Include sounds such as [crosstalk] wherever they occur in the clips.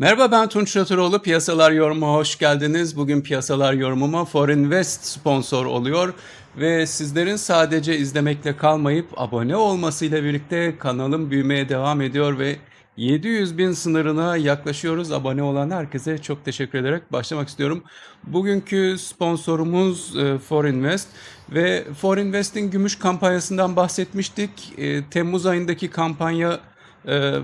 Merhaba ben Tunç Şatıroğlu. Piyasalar Yorum'a hoş geldiniz. Bugün Piyasalar Yorum'uma Forinvest sponsor oluyor. Ve sizlerin sadece izlemekle kalmayıp abone olmasıyla birlikte kanalım büyümeye devam ediyor ve 700 bin sınırına yaklaşıyoruz. Abone olan herkese çok teşekkür ederek başlamak istiyorum. Bugünkü sponsorumuz e, Forinvest ve Forinvest'in gümüş kampanyasından bahsetmiştik. E, Temmuz ayındaki kampanya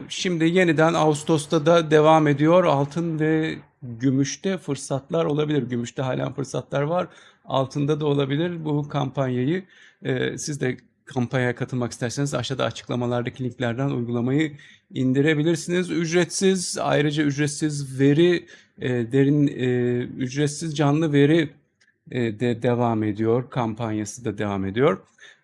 şimdi yeniden Ağustos'ta da devam ediyor. Altın ve gümüşte fırsatlar olabilir. Gümüşte halen fırsatlar var. Altında da olabilir. Bu kampanyayı e, siz de kampanyaya katılmak isterseniz aşağıda açıklamalardaki linklerden uygulamayı indirebilirsiniz. Ücretsiz, ayrıca ücretsiz veri, e, derin e, ücretsiz canlı veri e, de devam ediyor. Kampanyası da devam ediyor.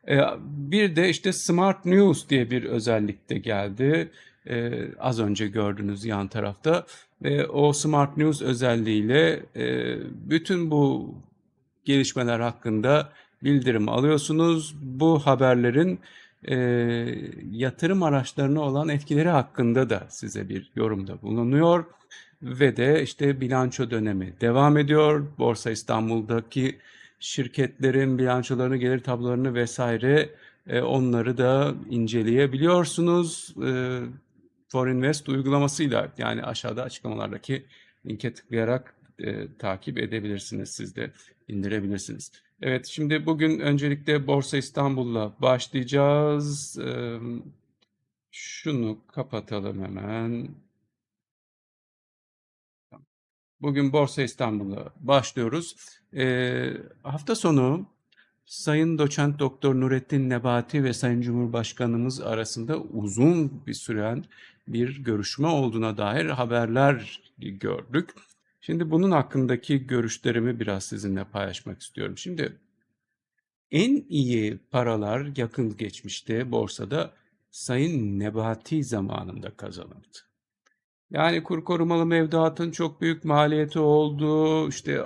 E, bir de işte Smart News diye bir özellik de geldi. E, az önce gördüğünüz yan tarafta. Ve o Smart News özelliğiyle e, bütün bu gelişmeler hakkında bildirim alıyorsunuz. Bu haberlerin yatırım araçlarına olan etkileri hakkında da size bir yorumda bulunuyor. Ve de işte bilanço dönemi devam ediyor. Borsa İstanbul'daki şirketlerin bilançolarını, gelir tablolarını vesaire e, onları da inceleyebiliyorsunuz. E, Forinvest uygulamasıyla yani aşağıda açıklamalardaki linke tıklayarak e, takip edebilirsiniz. Siz de indirebilirsiniz. Evet şimdi bugün öncelikle Borsa İstanbul'la başlayacağız. E, şunu kapatalım hemen. Bugün Borsa İstanbul'a başlıyoruz. Ee, hafta sonu Sayın Doçent Doktor Nurettin Nebati ve Sayın Cumhurbaşkanımız arasında uzun bir süren bir görüşme olduğuna dair haberler gördük. Şimdi bunun hakkındaki görüşlerimi biraz sizinle paylaşmak istiyorum. Şimdi en iyi paralar yakın geçmişte borsada Sayın Nebati zamanında kazanıldı. Yani kur korumalı mevduatın çok büyük maliyeti oldu. İşte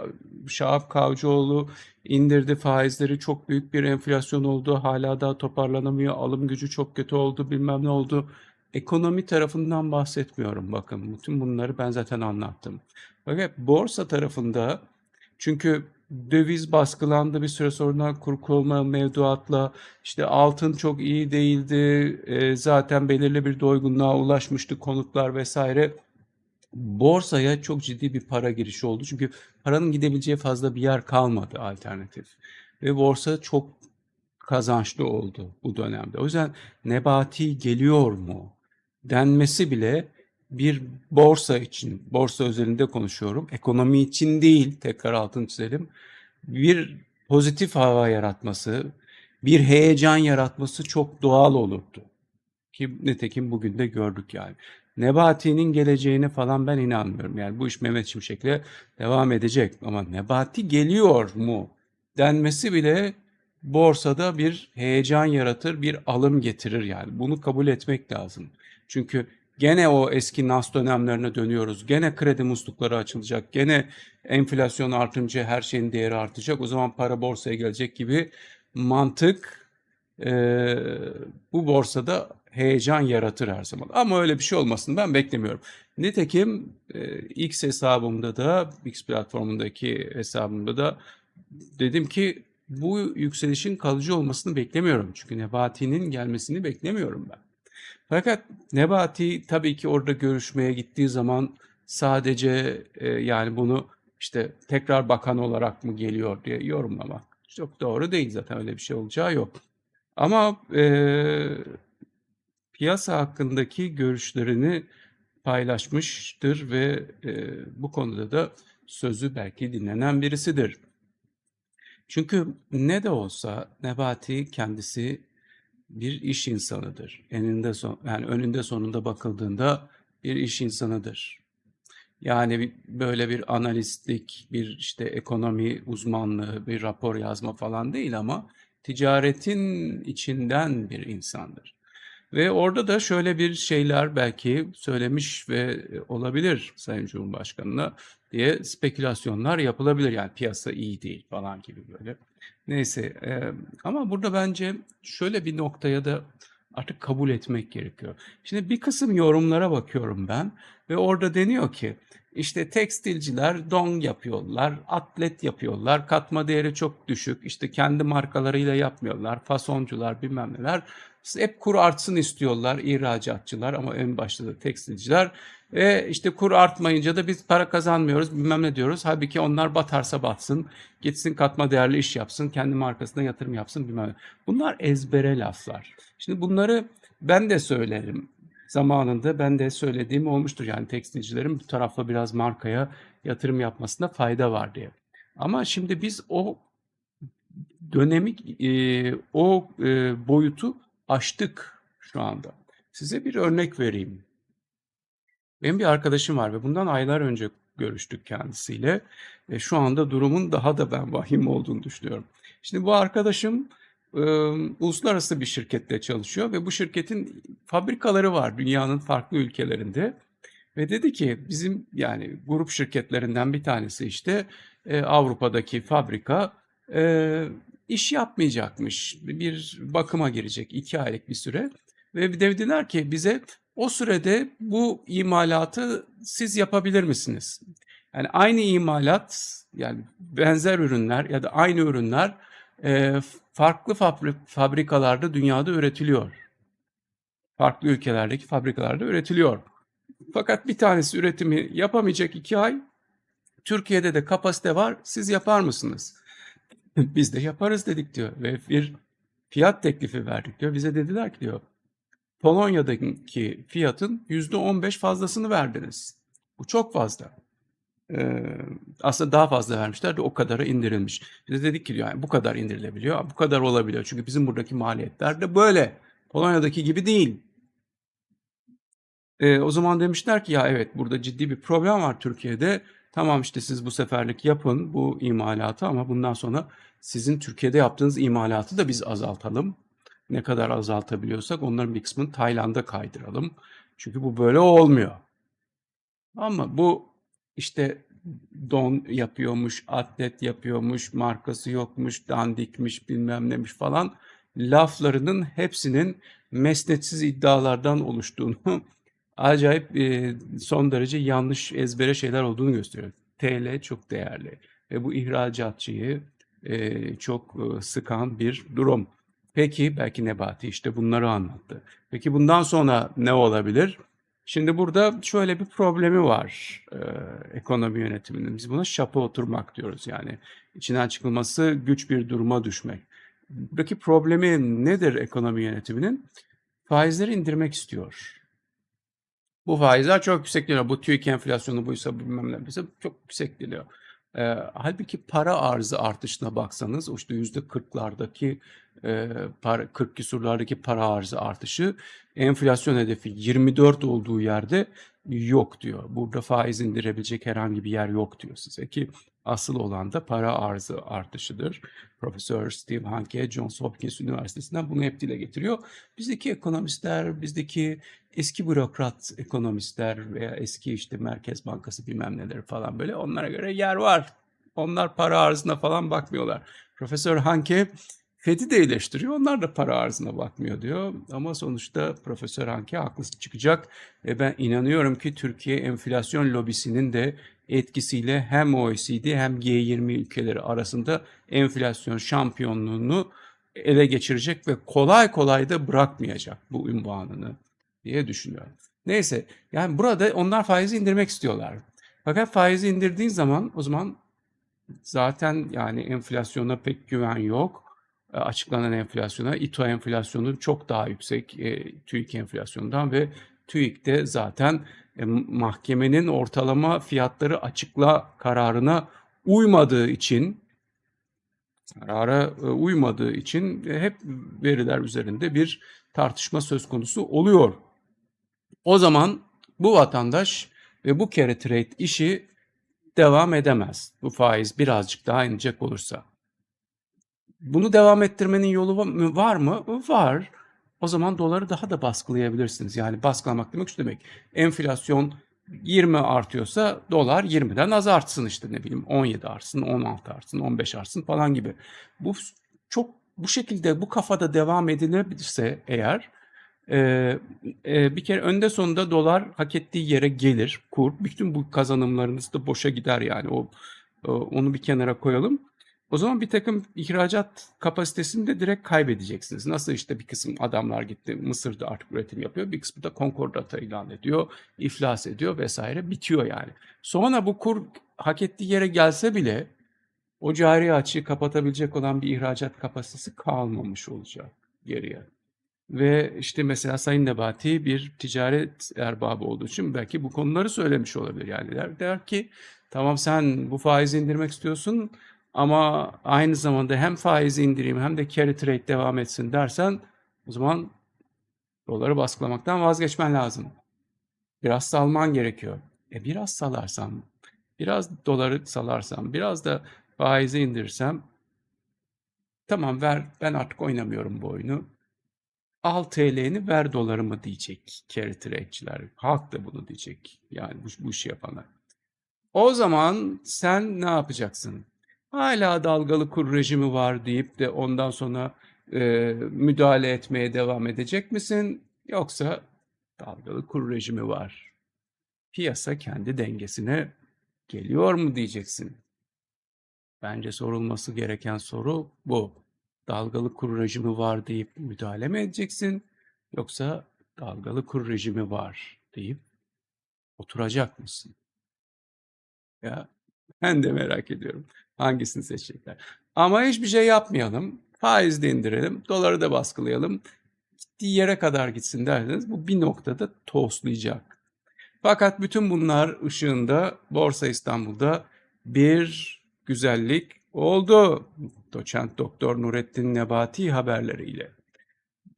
Şahap Kavcıoğlu indirdi faizleri çok büyük bir enflasyon oldu. Hala daha toparlanamıyor. Alım gücü çok kötü oldu bilmem ne oldu. Ekonomi tarafından bahsetmiyorum bakın. Bütün bunları ben zaten anlattım. Fakat borsa tarafında çünkü döviz baskılandı bir süre sonra kur korumalı mevduatla işte altın çok iyi değildi. E, zaten belirli bir doygunluğa ulaşmıştı konutlar vesaire. Borsaya çok ciddi bir para girişi oldu. Çünkü paranın gidebileceği fazla bir yer kalmadı alternatif. Ve borsa çok kazançlı oldu bu dönemde. O yüzden Nebati geliyor mu denmesi bile bir borsa için, borsa özelinde konuşuyorum. Ekonomi için değil, tekrar altını çizelim. Bir pozitif hava yaratması, bir heyecan yaratması çok doğal olurdu. Ki nitekim bugün de gördük yani. Nebati'nin geleceğine falan ben inanmıyorum. Yani bu iş Mehmet Şimşek'le devam edecek. Ama Nebati geliyor mu denmesi bile borsada bir heyecan yaratır, bir alım getirir yani. Bunu kabul etmek lazım. Çünkü gene o eski NAS dönemlerine dönüyoruz. Gene kredi muslukları açılacak. Gene enflasyon artınca her şeyin değeri artacak. O zaman para borsaya gelecek gibi mantık e, bu borsada heyecan yaratır her zaman. Ama öyle bir şey olmasını ben beklemiyorum. Nitekim e, X hesabımda da, X platformundaki hesabımda da dedim ki bu yükselişin kalıcı olmasını beklemiyorum. Çünkü Nebati'nin gelmesini beklemiyorum ben. Fakat Nebati tabii ki orada görüşmeye gittiği zaman sadece e, yani bunu işte tekrar bakan olarak mı geliyor diye yorumlamak çok doğru değil zaten öyle bir şey olacağı yok. Ama e, piyasa hakkındaki görüşlerini paylaşmıştır ve e, bu konuda da sözü belki dinlenen birisidir. Çünkü ne de olsa Nebati kendisi bir iş insanıdır. Eninde son, yani önünde sonunda bakıldığında bir iş insanıdır. Yani böyle bir analistlik, bir işte ekonomi uzmanlığı, bir rapor yazma falan değil ama ticaretin içinden bir insandır. Ve orada da şöyle bir şeyler belki söylemiş ve e, olabilir Sayın Cumhurbaşkanı'na diye spekülasyonlar yapılabilir. Yani piyasa iyi değil falan gibi böyle. Neyse e, ama burada bence şöyle bir noktaya da Artık kabul etmek gerekiyor. Şimdi bir kısım yorumlara bakıyorum ben ve orada deniyor ki işte tekstilciler don yapıyorlar, atlet yapıyorlar, katma değeri çok düşük, işte kendi markalarıyla yapmıyorlar, fasoncular bilmem neler. Hep kur artsın istiyorlar ihracatçılar ama en başta da tekstilciler. E işte kur artmayınca da biz para kazanmıyoruz bilmem ne diyoruz. Halbuki onlar batarsa batsın, gitsin katma değerli iş yapsın, kendi markasına yatırım yapsın bilmem ne. Bunlar ezbere laflar. Şimdi bunları ben de söylerim. Zamanında ben de söylediğim olmuştur. Yani tekstilcilerin bu tarafla biraz markaya yatırım yapmasında fayda var diye. Ama şimdi biz o dönemi, e, o e, boyutu aştık şu anda. Size bir örnek vereyim. Benim bir arkadaşım var ve bundan aylar önce görüştük kendisiyle. Ve şu anda durumun daha da ben vahim olduğunu düşünüyorum. Şimdi bu arkadaşım e, uluslararası bir şirkette çalışıyor ve bu şirketin fabrikaları var dünyanın farklı ülkelerinde. Ve dedi ki bizim yani grup şirketlerinden bir tanesi işte e, Avrupa'daki fabrika e, iş yapmayacakmış. Bir bakıma girecek iki aylık bir süre. Ve dediler ki bize o sürede bu imalatı siz yapabilir misiniz? Yani aynı imalat yani benzer ürünler ya da aynı ürünler e, farklı fabri- fabrikalarda dünyada üretiliyor. Farklı ülkelerdeki fabrikalarda üretiliyor. Fakat bir tanesi üretimi yapamayacak iki ay. Türkiye'de de kapasite var. Siz yapar mısınız? [laughs] Biz de yaparız dedik diyor. Ve bir fiyat teklifi verdik diyor. Bize dediler ki diyor. Polonya'daki fiyatın yüzde on beş fazlasını verdiniz. Bu çok fazla. Ee, aslında daha fazla vermişler de o kadara indirilmiş. Biz de dedik ki diyor, yani bu kadar indirilebiliyor, bu kadar olabiliyor. Çünkü bizim buradaki maliyetler de böyle. Polonya'daki gibi değil. Ee, o zaman demişler ki ya evet burada ciddi bir problem var Türkiye'de. Tamam işte siz bu seferlik yapın bu imalatı ama bundan sonra sizin Türkiye'de yaptığınız imalatı da biz azaltalım. Ne kadar azaltabiliyorsak onların bir kısmını Tayland'a kaydıralım. Çünkü bu böyle olmuyor. Ama bu işte don yapıyormuş, atlet yapıyormuş, markası yokmuş, dandikmiş, bilmem nemiş falan laflarının hepsinin mesnetsiz iddialardan oluştuğunu, [laughs] acayip e, son derece yanlış ezbere şeyler olduğunu gösteriyor. TL çok değerli ve bu ihracatçıyı e, çok e, sıkan bir durum. Peki belki Nebati işte bunları anlattı. Peki bundan sonra ne olabilir? Şimdi burada şöyle bir problemi var e, ekonomi yönetiminin. Biz buna şapa oturmak diyoruz yani. içinden çıkılması güç bir duruma düşmek. Buradaki problemi nedir ekonomi yönetiminin? Faizleri indirmek istiyor. Bu faizler çok yüksek geliyor. Bu TÜİK enflasyonu buysa bilmem ne buysa çok yüksek geliyor. E, halbuki para arzı artışına baksanız işte yüzde kırklardaki e, para, 40 küsurlardaki para arzı artışı enflasyon hedefi 24 olduğu yerde yok diyor. Burada faiz indirebilecek herhangi bir yer yok diyor size ki asıl olan da para arzı artışıdır. Profesör Steve Hanke Johns Hopkins Üniversitesi'nden bunu hep dile getiriyor. Bizdeki ekonomistler, bizdeki eski bürokrat ekonomistler veya eski işte Merkez Bankası bilmem neleri falan böyle onlara göre yer var. Onlar para arzına falan bakmıyorlar. Profesör Hanke Fed'i de eleştiriyor. Onlar da para arzına bakmıyor diyor. Ama sonuçta Profesör Hanke haklı çıkacak. Ve ben inanıyorum ki Türkiye enflasyon lobisinin de etkisiyle hem OECD hem G20 ülkeleri arasında enflasyon şampiyonluğunu ele geçirecek ve kolay kolay da bırakmayacak bu ünvanını diye düşünüyorum. Neyse yani burada onlar faizi indirmek istiyorlar. Fakat faizi indirdiğin zaman o zaman zaten yani enflasyona pek güven yok. E, açıklanan enflasyona, İTO enflasyonu çok daha yüksek e, TÜİK enflasyonundan ve TÜİK'te zaten e, mahkemenin ortalama fiyatları açıkla kararına uymadığı için karara e, uymadığı için e, hep veriler üzerinde bir tartışma söz konusu oluyor. O zaman bu vatandaş ve bu carry trade işi devam edemez. Bu faiz birazcık daha inecek olursa. Bunu devam ettirmenin yolu var mı? Var. O zaman doları daha da baskılayabilirsiniz. Yani baskılamak demek şu demek. Enflasyon 20 artıyorsa dolar 20'den az artsın işte ne bileyim 17 artsın, 16 artsın, 15 artsın falan gibi. Bu çok bu şekilde bu kafada devam edilirse eğer Eee, eee, bir kere önde sonunda dolar hak ettiği yere gelir, kur. Bütün bu kazanımlarınız da boşa gider yani. O, o onu bir kenara koyalım. O zaman bir takım ihracat kapasitesini de direkt kaybedeceksiniz. Nasıl işte bir kısım adamlar gitti Mısır'da artık üretim yapıyor. Bir kısmı da konkordata ilan ediyor, iflas ediyor vesaire bitiyor yani. Sonra bu kur hak ettiği yere gelse bile o cari açığı kapatabilecek olan bir ihracat kapasitesi kalmamış olacak geriye. Ve işte mesela Sayın Nebati bir ticaret erbabı olduğu için belki bu konuları söylemiş olabilir. Yani der, der ki tamam sen bu faizi indirmek istiyorsun ama aynı zamanda hem faizi indireyim hem de carry trade devam etsin dersen o zaman doları baskılamaktan vazgeçmen lazım. Biraz salman gerekiyor. E biraz salarsam, biraz doları salarsam, biraz da faizi indirirsem tamam ver ben artık oynamıyorum bu oyunu. Al TL'ni ver dolarımı diyecek carry trade'çiler. Halk da bunu diyecek. Yani bu, bu işi yapanlar. O zaman sen ne yapacaksın? Hala dalgalı kur rejimi var deyip de ondan sonra e, müdahale etmeye devam edecek misin? Yoksa dalgalı kur rejimi var. Piyasa kendi dengesine geliyor mu diyeceksin. Bence sorulması gereken soru bu. Dalgalı kur rejimi var deyip müdahale mi edeceksin? Yoksa dalgalı kur rejimi var deyip oturacak mısın? Ya ben de merak ediyorum. Hangisini seçecekler? Ama hiçbir şey yapmayalım. Faiz de indirelim. Doları da baskılayalım. Gittiği yere kadar gitsin derseniz bu bir noktada toslayacak. Fakat bütün bunlar ışığında Borsa İstanbul'da bir güzellik oldu. Doçent Doktor Nurettin Nebati haberleriyle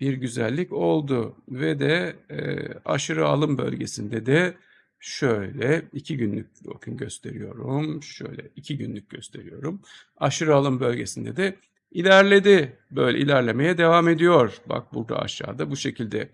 bir güzellik oldu ve de e, aşırı alım bölgesinde de şöyle iki günlük bakın gösteriyorum. Şöyle iki günlük gösteriyorum. Aşırı alım bölgesinde de ilerledi. Böyle ilerlemeye devam ediyor. Bak burada aşağıda bu şekilde.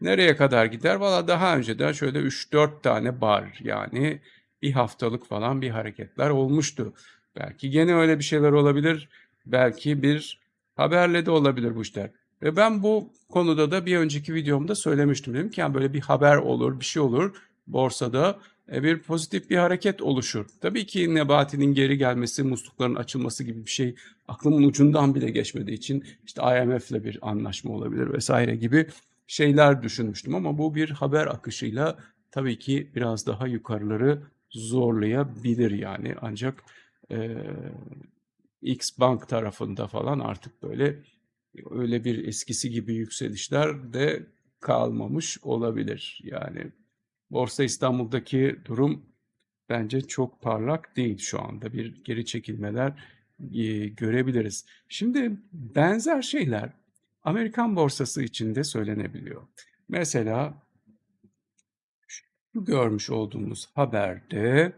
Nereye kadar gider? Valla daha önceden şöyle 3-4 tane bar yani bir haftalık falan bir hareketler olmuştu. Belki gene öyle bir şeyler olabilir. Belki bir haberle de olabilir bu işler. Ve ben bu konuda da bir önceki videomda söylemiştim. Dedim ki yani böyle bir haber olur, bir şey olur borsada e, bir pozitif bir hareket oluşur. Tabii ki Nebati'nin geri gelmesi, muslukların açılması gibi bir şey aklımın ucundan bile geçmediği için işte IMF'le bir anlaşma olabilir vesaire gibi şeyler düşünmüştüm ama bu bir haber akışıyla tabii ki biraz daha yukarıları zorlayabilir yani ancak e, X Bank tarafında falan artık böyle öyle bir eskisi gibi yükselişler de kalmamış olabilir. Yani Borsa İstanbul'daki durum bence çok parlak değil şu anda. Bir geri çekilmeler e, görebiliriz. Şimdi benzer şeyler Amerikan borsası için de söylenebiliyor. Mesela şu görmüş olduğumuz haberde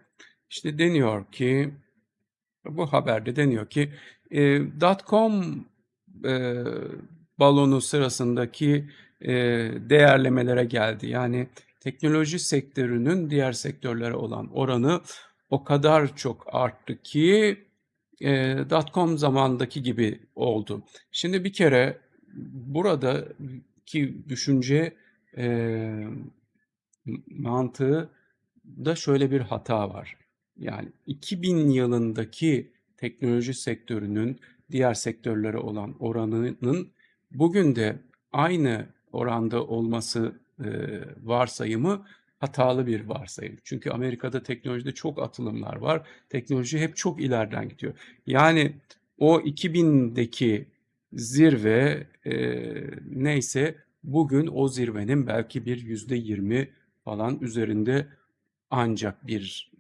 işte deniyor ki bu haberde deniyor ki e, .com e, balonu sırasındaki e, değerlemelere geldi. Yani teknoloji sektörünün diğer sektörlere olan oranı o kadar çok arttı ki e, .com zamandaki gibi oldu. Şimdi bir kere buradaki düşünce e, mantığı da şöyle bir hata var. Yani 2000 yılındaki teknoloji sektörünün diğer sektörlere olan oranının bugün de aynı oranda olması e, varsayımı hatalı bir varsayım. Çünkü Amerika'da teknolojide çok atılımlar var. Teknoloji hep çok ileriden gidiyor. Yani o 2000'deki zirve e, neyse bugün o zirvenin belki bir yüzde yirmi falan üzerinde ancak bir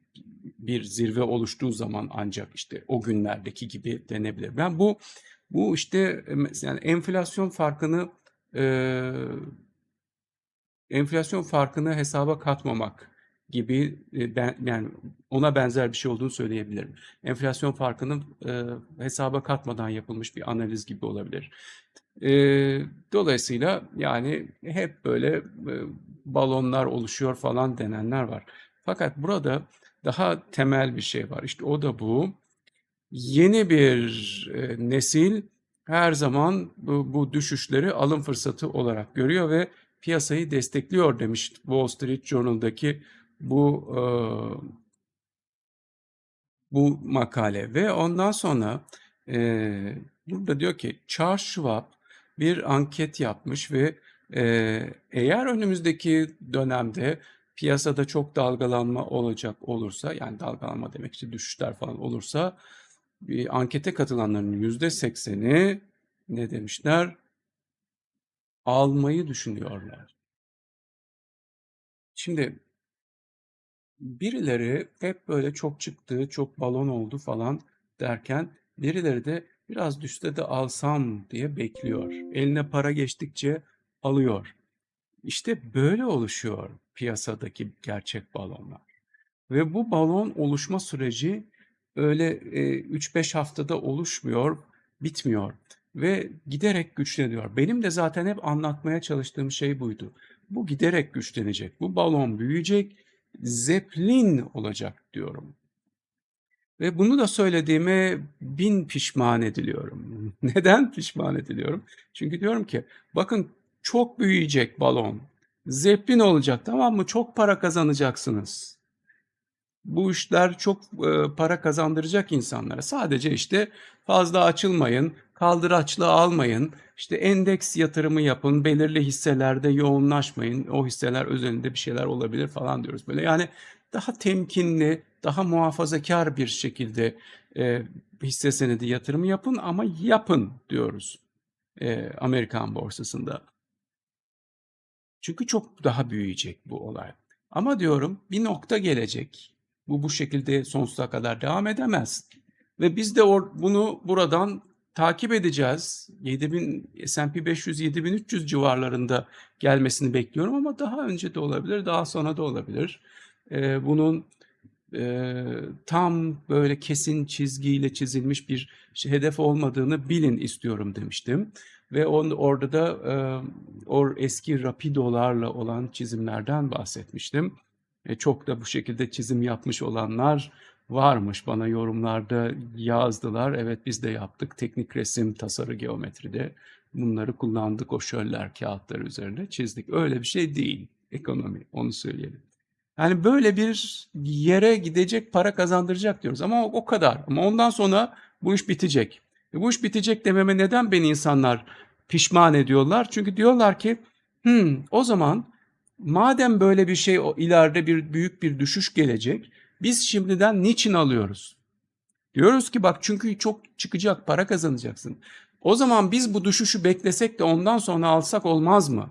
bir zirve oluştuğu zaman ancak işte o günlerdeki gibi denebilir. Ben bu bu işte yani enflasyon farkını e, enflasyon farkını hesaba katmamak gibi e, ben yani ona benzer bir şey olduğunu söyleyebilirim. Enflasyon farkını e, hesaba katmadan yapılmış bir analiz gibi olabilir. E, dolayısıyla yani hep böyle e, balonlar oluşuyor falan denenler var. Fakat burada daha temel bir şey var. İşte o da bu. Yeni bir e, nesil her zaman bu, bu düşüşleri alım fırsatı olarak görüyor ve piyasayı destekliyor demiş Wall Street Journal'daki bu e, bu makale ve ondan sonra e, burada diyor ki Charles Schwab bir anket yapmış ve e, eğer önümüzdeki dönemde piyasada çok dalgalanma olacak olursa yani dalgalanma demek işte düşüşler falan olursa bir ankete katılanların yüzde sekseni ne demişler? Almayı düşünüyorlar. Şimdi birileri hep böyle çok çıktı, çok balon oldu falan derken birileri de biraz düşse de alsam diye bekliyor. Eline para geçtikçe alıyor. İşte böyle oluşuyor piyasadaki gerçek balonlar. Ve bu balon oluşma süreci öyle e, 3-5 haftada oluşmuyor, bitmiyor ve giderek güçleniyor. Benim de zaten hep anlatmaya çalıştığım şey buydu. Bu giderek güçlenecek. Bu balon büyüyecek, zeplin olacak diyorum. Ve bunu da söylediğime bin pişman ediliyorum. [laughs] Neden pişman ediliyorum? Çünkü diyorum ki bakın çok büyüyecek balon. Zeplin olacak tamam mı? Çok para kazanacaksınız. Bu işler çok para kazandıracak insanlara. Sadece işte fazla açılmayın, kaldıraçlı almayın, işte endeks yatırımı yapın, belirli hisselerde yoğunlaşmayın. O hisseler özelinde bir şeyler olabilir falan diyoruz böyle. Yani daha temkinli, daha muhafazakar bir şekilde e, hisse senedi yatırımı yapın ama yapın diyoruz e, Amerikan borsasında. Çünkü çok daha büyüyecek bu olay. Ama diyorum bir nokta gelecek. Bu bu şekilde sonsuza kadar devam edemez. Ve biz de or, bunu buradan takip edeceğiz. 7000 S&P 500 7300 civarlarında gelmesini bekliyorum ama daha önce de olabilir, daha sonra da olabilir. Ee, bunun e, tam böyle kesin çizgiyle çizilmiş bir şey, hedef olmadığını bilin istiyorum demiştim. Ve on, orada da e, o eski rapidolarla olan çizimlerden bahsetmiştim. E, çok da bu şekilde çizim yapmış olanlar varmış. Bana yorumlarda yazdılar. Evet biz de yaptık. Teknik resim, tasarı, geometride bunları kullandık. O şöller kağıtları üzerinde çizdik. Öyle bir şey değil ekonomi. Onu söyleyelim. Yani böyle bir yere gidecek para kazandıracak diyoruz ama o, kadar. Ama ondan sonra bu iş bitecek. E bu iş bitecek dememe neden beni insanlar pişman ediyorlar? Çünkü diyorlar ki hmm, o zaman madem böyle bir şey o ileride bir büyük bir düşüş gelecek biz şimdiden niçin alıyoruz? Diyoruz ki bak çünkü çok çıkacak para kazanacaksın. O zaman biz bu düşüşü beklesek de ondan sonra alsak olmaz mı?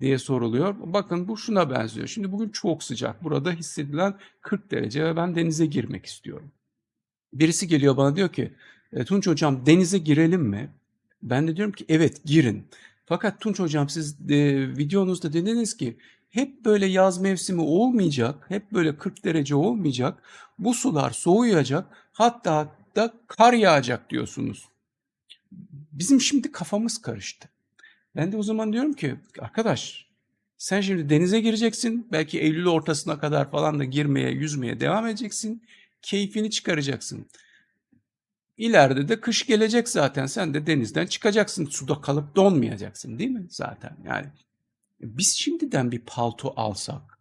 diye soruluyor. Bakın bu şuna benziyor. Şimdi bugün çok sıcak. Burada hissedilen 40 derece ve ben denize girmek istiyorum. Birisi geliyor bana diyor ki e, Tunç hocam denize girelim mi? Ben de diyorum ki evet girin. Fakat Tunç hocam siz e, videonuzda dediniz ki hep böyle yaz mevsimi olmayacak, hep böyle 40 derece olmayacak. Bu sular soğuyacak, hatta da kar yağacak diyorsunuz. Bizim şimdi kafamız karıştı. Ben de o zaman diyorum ki arkadaş sen şimdi denize gireceksin. Belki Eylül ortasına kadar falan da girmeye, yüzmeye devam edeceksin. Keyfini çıkaracaksın. İleride de kış gelecek zaten. Sen de denizden çıkacaksın. Suda kalıp donmayacaksın değil mi zaten? Yani biz şimdiden bir palto alsak,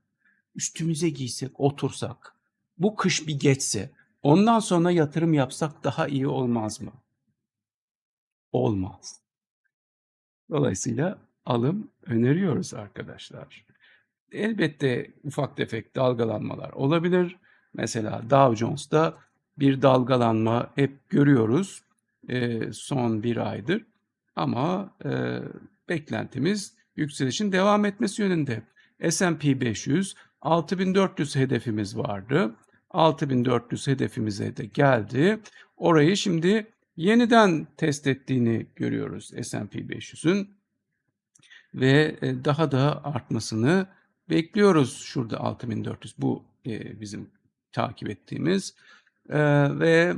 üstümüze giysek, otursak, bu kış bir geçse, ondan sonra yatırım yapsak daha iyi olmaz mı? Olmaz. Dolayısıyla alım öneriyoruz arkadaşlar. Elbette ufak tefek dalgalanmalar olabilir. Mesela Dow Jones'ta bir dalgalanma hep görüyoruz e, son bir aydır. Ama e, beklentimiz yükselişin devam etmesi yönünde. S&P 500 6400 hedefimiz vardı. 6400 hedefimize de geldi. Orayı şimdi yeniden test ettiğini görüyoruz S&P 500'ün ve e, daha da artmasını bekliyoruz. Şurada 6400 bu e, bizim takip ettiğimiz e, ve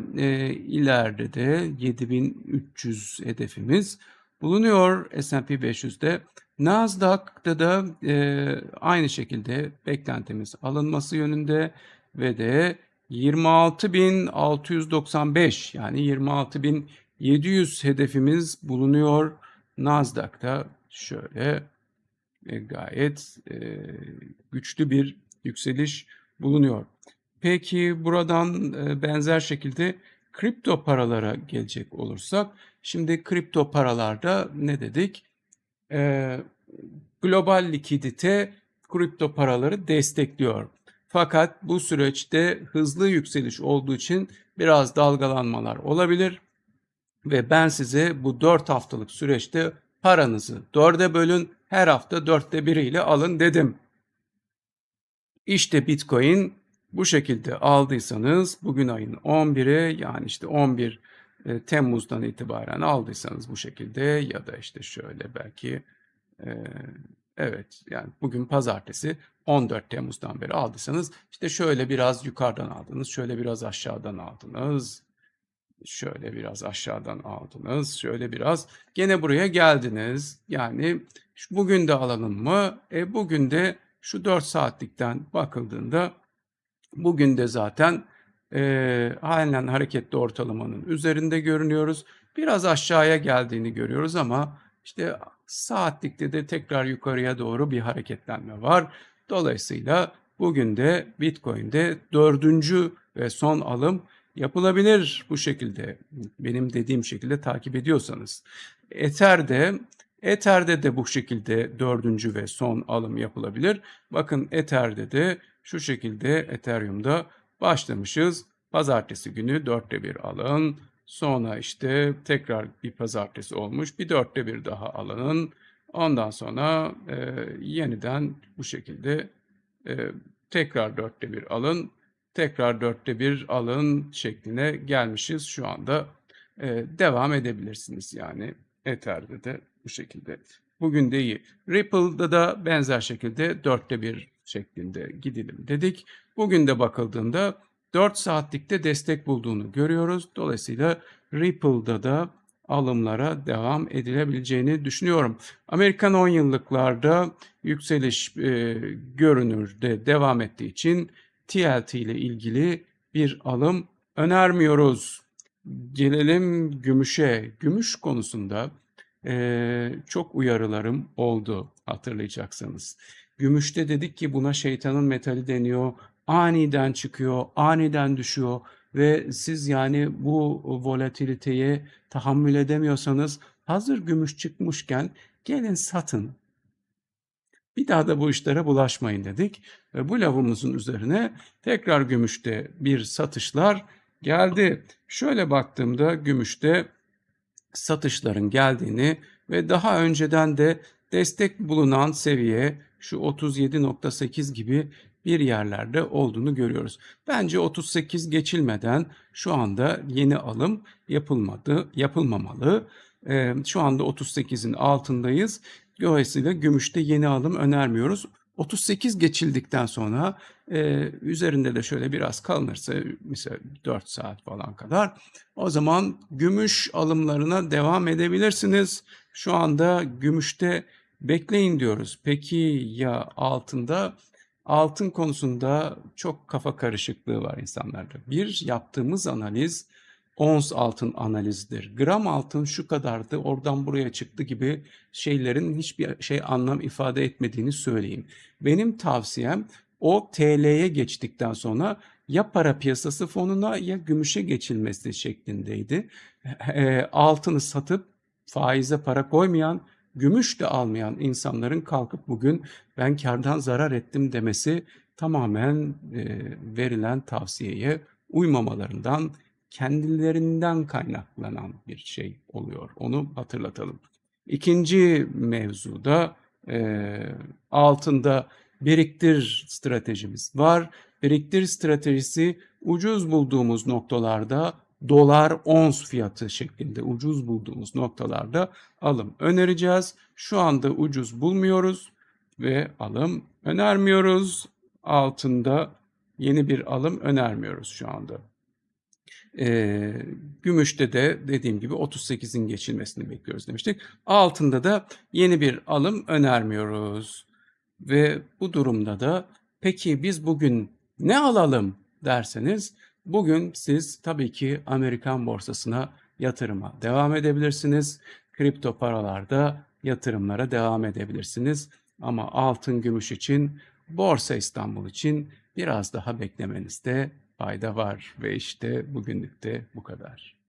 ileride de 7300 hedefimiz bulunuyor S&P 500'de. Nasdaq'ta da aynı şekilde beklentimiz alınması yönünde ve de 26.695 yani 26.700 hedefimiz bulunuyor Nasdaq'ta şöyle e, gayet e, güçlü bir yükseliş bulunuyor. Peki buradan e, benzer şekilde kripto paralara gelecek olursak, şimdi kripto paralarda ne dedik? E, global likidite kripto paraları destekliyor. Fakat bu süreçte hızlı yükseliş olduğu için biraz dalgalanmalar olabilir ve ben size bu 4 haftalık süreçte paranızı 4'e bölün, her hafta 4'te biriyle alın dedim. İşte Bitcoin bu şekilde aldıysanız bugün ayın 11'i yani işte 11 e, Temmuz'dan itibaren aldıysanız bu şekilde ya da işte şöyle belki e, evet yani bugün pazartesi 14 Temmuz'dan beri aldıysanız işte şöyle biraz yukarıdan aldınız, şöyle biraz aşağıdan aldınız, şöyle biraz aşağıdan aldınız, şöyle biraz gene buraya geldiniz. Yani bugün de alalım mı? E bugün de şu 4 saatlikten bakıldığında bugün de zaten e, halen hareketli ortalamanın üzerinde görünüyoruz. Biraz aşağıya geldiğini görüyoruz ama işte saatlikte de tekrar yukarıya doğru bir hareketlenme var. Dolayısıyla bugün de Bitcoin'de dördüncü ve son alım yapılabilir bu şekilde. Benim dediğim şekilde takip ediyorsanız. Ether'de Ether'de de bu şekilde dördüncü ve son alım yapılabilir. Bakın Ether'de de şu şekilde Ethereum'da başlamışız. Pazartesi günü dörtte bir alın. Sonra işte tekrar bir pazartesi olmuş. Bir dörtte bir daha alın. Ondan sonra e, yeniden bu şekilde e, tekrar dörtte bir alın. Tekrar dörtte bir alın şekline gelmişiz şu anda. E, devam edebilirsiniz yani Ether'de de bu şekilde. Bugün de. Ripple'da da benzer şekilde dörtte bir şeklinde gidelim dedik. Bugün de bakıldığında 4 saatlikte destek bulduğunu görüyoruz. Dolayısıyla Ripple'da da alımlara devam edilebileceğini düşünüyorum. Amerikan 10 yıllıklarda yükseliş e, görünürde devam ettiği için TLT ile ilgili bir alım önermiyoruz. Gelelim gümüşe. Gümüş konusunda e, çok uyarılarım oldu hatırlayacaksınız. Gümüşte dedik ki buna şeytanın metali deniyor. Aniden çıkıyor, aniden düşüyor ve siz yani bu volatiliteye tahammül edemiyorsanız hazır gümüş çıkmışken gelin satın. Bir daha da bu işlere bulaşmayın dedik. Ve bu lavımızın üzerine tekrar gümüşte bir satışlar geldi. Şöyle baktığımda gümüşte satışların geldiğini ve daha önceden de destek bulunan seviye şu 37.8 gibi bir yerlerde olduğunu görüyoruz. Bence 38 geçilmeden şu anda yeni alım yapılmadı, yapılmamalı. Ee, şu anda 38'in altındayız. Dolayısıyla gümüşte yeni alım önermiyoruz. 38 geçildikten sonra e, üzerinde de şöyle biraz kalınırsa mesela 4 saat falan kadar o zaman gümüş alımlarına devam edebilirsiniz. Şu anda gümüşte bekleyin diyoruz. Peki ya altında? Altın konusunda çok kafa karışıklığı var insanlarda. Bir yaptığımız analiz ons altın analizidir. Gram altın şu kadardı, oradan buraya çıktı gibi şeylerin hiçbir şey anlam ifade etmediğini söyleyeyim. Benim tavsiyem o TL'ye geçtikten sonra ya para piyasası fonuna ya gümüşe geçilmesi şeklindeydi. E, altını satıp faize para koymayan, gümüş de almayan insanların kalkıp bugün ben kardan zarar ettim demesi tamamen e, verilen tavsiyeye uymamalarından kendilerinden kaynaklanan bir şey oluyor. Onu hatırlatalım. İkinci mevzuda e, altında biriktir stratejimiz var. Biriktir stratejisi ucuz bulduğumuz noktalarda dolar ons fiyatı şeklinde ucuz bulduğumuz noktalarda alım önereceğiz. Şu anda ucuz bulmuyoruz ve alım önermiyoruz. Altında yeni bir alım önermiyoruz şu anda. E, gümüşte de dediğim gibi 38'in geçilmesini bekliyoruz demiştik. Altında da yeni bir alım önermiyoruz. Ve bu durumda da peki biz bugün ne alalım derseniz bugün siz tabii ki Amerikan borsasına yatırıma devam edebilirsiniz. Kripto paralarda yatırımlara devam edebilirsiniz. Ama altın gümüş için, Borsa İstanbul için biraz daha beklemenizde fayda var ve işte bugünlük de bu kadar.